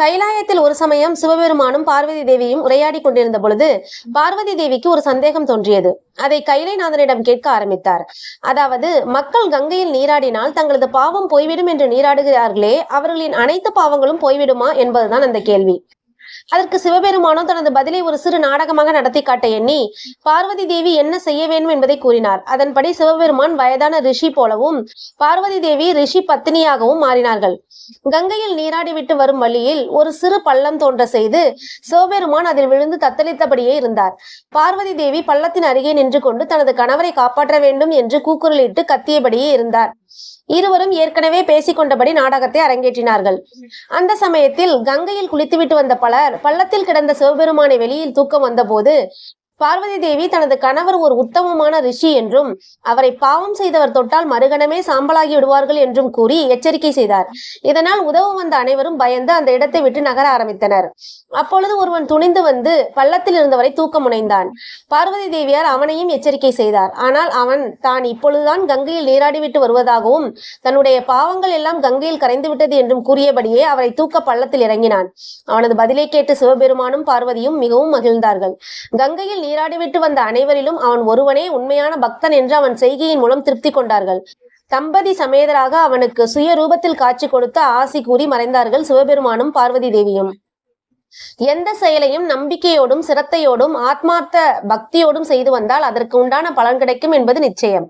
கைலாயத்தில் ஒரு சமயம் சிவபெருமானும் பார்வதி தேவியும் உரையாடி கொண்டிருந்த பொழுது பார்வதி தேவிக்கு ஒரு சந்தேகம் தோன்றியது. அதை கைலைநாதனிடம் கேட்க ஆரம்பித்தார். அதாவது மக்கள் கங்கையில் நீராடினால் தங்களது பாவம் போய்விடும் என்று நீராடுகிறார்களே அவர்களின் அனைத்து பாவங்களும் போய்விடுமா என்பதுதான் அந்த கேள்வி. அதற்கு சிவபெருமானோ தனது பதிலை ஒரு சிறு நாடகமாக நடத்தி காட்ட எண்ணி பார்வதி தேவி என்ன செய்ய வேண்டும் என்பதை கூறினார். அதன்படி சிவபெருமான் வயதான ரிஷி போலவும் பார்வதி தேவி ரிஷி பத்தினியாகவும் மாறினார்கள். கங்கையில் நீராடிவிட்டு வரும் வழியில் ஒரு சிறு பள்ளம் தோன்ற செய்து சிவபெருமான் அதில் விழுந்து தத்தளித்தபடியே இருந்தார். பார்வதி தேவி பள்ளத்தின் அருகே நின்று கொண்டு தனது கணவரை காப்பாற்ற வேண்டும் என்று கூக்குரலிட்டு கத்தியபடியே இருந்தார். இருவரும் ஏற்கனவே பேசிக்கொண்டபடி நாடகத்தை அரங்கேற்றினார்கள். அந்த சமயத்தில் கங்கையில் குளித்துவிட்டு வந்த பலர் பள்ளத்தில் கிடந்த சிவபெருமானை வெளியில் தூக்கம் வந்தபோது பார்வதி தேவி தனது கணவர் ஒரு உத்தமமான ரிஷி என்றும் அவரை பாவம் செய்தவர் தொட்டால் மறுகணமே சாம்பலாகி விடுவார்கள் என்றும் கூறி எச்சரிக்கை செய்தார். இதனால் உதவ வந்த அனைவரும் பயந்து அந்த இடத்தை விட்டு நகர ஆரம்பித்தனர். அப்பொழுது ஒருவன் துணிந்து வந்து பள்ளத்தில் இருந்தவரை தூக்க முனைந்தான். பார்வதி தேவியார் அவனையும் எச்சரிக்கை செய்தார். ஆனால் அவன் தான் இப்பொழுதுதான் கங்கையில் நீராடிவிட்டு வருவதாகவும் தன்னுடைய பாவங்கள் எல்லாம் கங்கையில் கரைந்து விட்டது என்றும் கூறியபடியே அவரை தூக்க பள்ளத்தில் இறங்கினான். அவனது பதிலை கேட்டு சிவபெருமானும் பார்வதியும் மிகவும் மகிழ்ந்தார்கள். கங்கையில் நீராடிவிட்டு வந்த அனைவரிலும் அவன் ஒருவனே உண்மையான பக்தன் என்று அவன் செய்கையின் மூலம் திருப்தி கொண்டார்கள். தம்பதி சமேதராக அவனுக்கு சுய ரூபத்தில் காட்சி கொடுத்து ஆசி கூறி மறைந்தார்கள் சிவபெருமானும் பார்வதி தேவியும். எந்த செயலையும் நம்பிக்கையோடும் சிரத்தையோடும் ஆத்மார்த்த பக்தியோடும் செய்து வந்தால் அதற்கு உண்டான பலன் கிடைக்கும் என்பது நிச்சயம்.